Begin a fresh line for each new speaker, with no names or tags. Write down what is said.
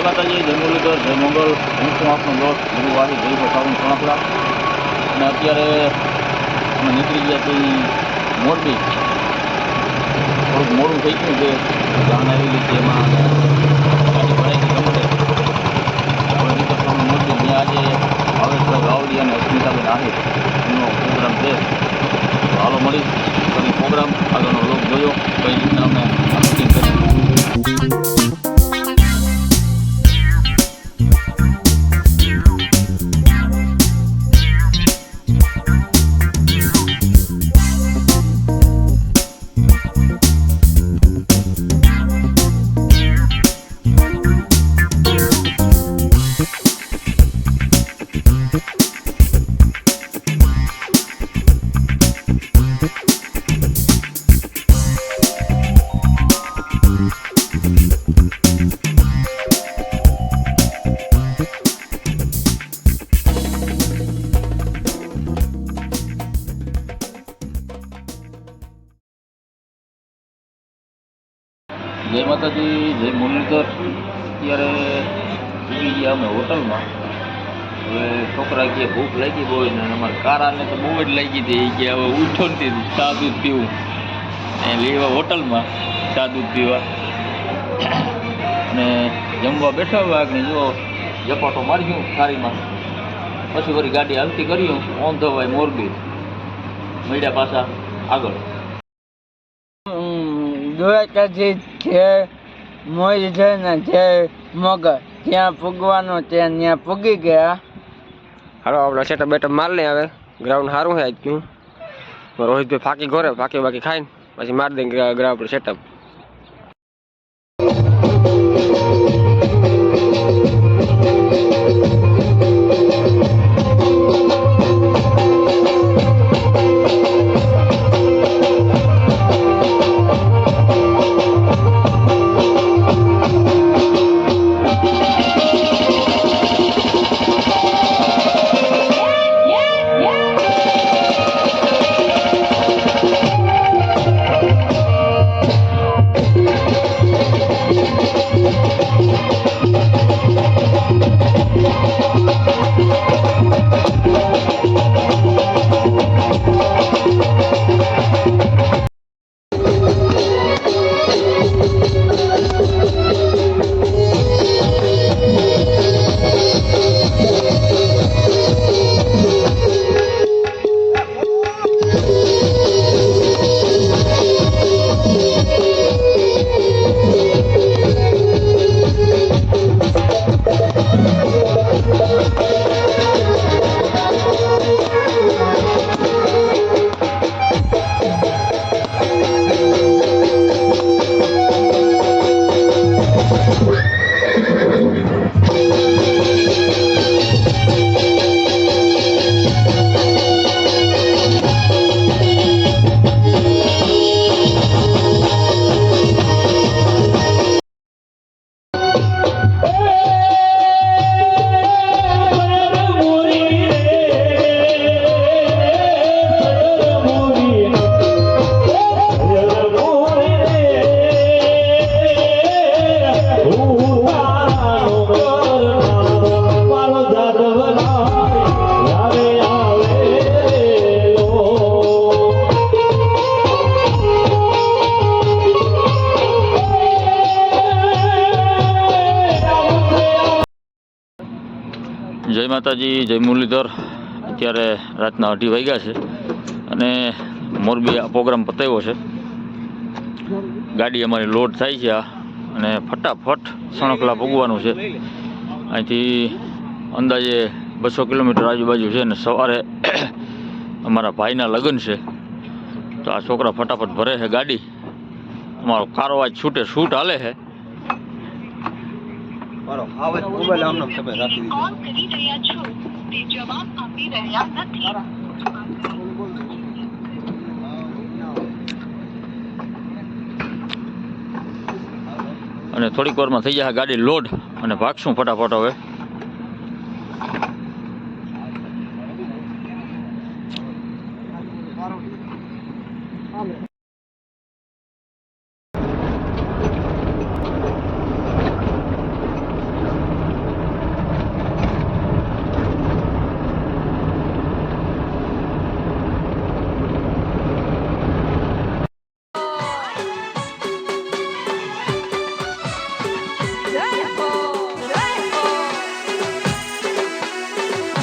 જય માતાજી, જય મુરલીધર, જય મંગલ. હું છું આપનો દોસ્ત ગુરુવારી જય સાવન સોણાપુરા અને અત્યારે અમે નીકળી ગયા છીએ મોરબી. થોડુંક મોડું થઈ ગયું છે, જાણ આવી લીધી એમાં. ગાડી ભરાઈ ગઈ ગમે આપણે હવે મોરબી જ્યાં આજે ભાવેશભાઈ ગાવડી અને અસ્મિતાબેન આહિર એમનો પ્રોગ્રામ છે. હાલો મળી કરી પ્રોગ્રામ. આગળનો લોક જોયો. કઈ રીતના અમે કરી જય માતાજી, જય મુરલીધર. અત્યારે જીવી ગયા અમે હોટલમાં. હવે છોકરા કે ભૂખ લાગી બહુ ને અમારે કારાને તો બહુ જ લાગી હતી. એ કે હવે ઉઠો ને તે ચા દૂધ પીવું. એ લેવા હોટલમાં ચા દૂધ પીવા. અને જમવા બેઠા આગળ જો ઝપાટો માર્યું થાળીમાં. પછી વળી ગાડી હાલતી કર્યું ઓન ધ ભાઈ મોરબી. મળ્યા પાછા આગળ.
દ્વારકાથી જે છે ને જે મગર ત્યાં પૂગવાનો ત્યાં ત્યાં પૂગી ગયા.
હાલો, આપણે સેટઅપ બેટઅપ માર લઈ આવે ગ્રાઉન્ડ સારું છે આજનું રોહિતભાઈ ફાકી ઘોરે, ફાકી બાકી ખાઈને. પછી મારી દે ગ્રાઉન્ડ પર સેટઅપ
જય માતાજી, જય મુરલીધર. અત્યારે રાતના અઢી વાગ્યા છે અને મોરબી આ પ્રોગ્રામ પતાવ્યો છે. ગાડી અમારી લોડ થાય છે આ અને ફટાફટ સણકલા ભોગવાનું છે. અહીંથી અંદાજે બસો કિલોમીટર આજુબાજુ છે અને સવારે અમારા ભાઈના લગ્ન છે. તો આ છોકરા ફટાફટ ભરે છે ગાડી. અમારો કારોવાજ છૂટે, છૂટ હાલે છે.
કોલ કરી રહ્યા છો? તે જવાબ આપી રહ્યા નથી.
અને થોડીક વારમાં થઈ જશે ગાડી લોડ અને ભાગશું ફટાફટ હવે.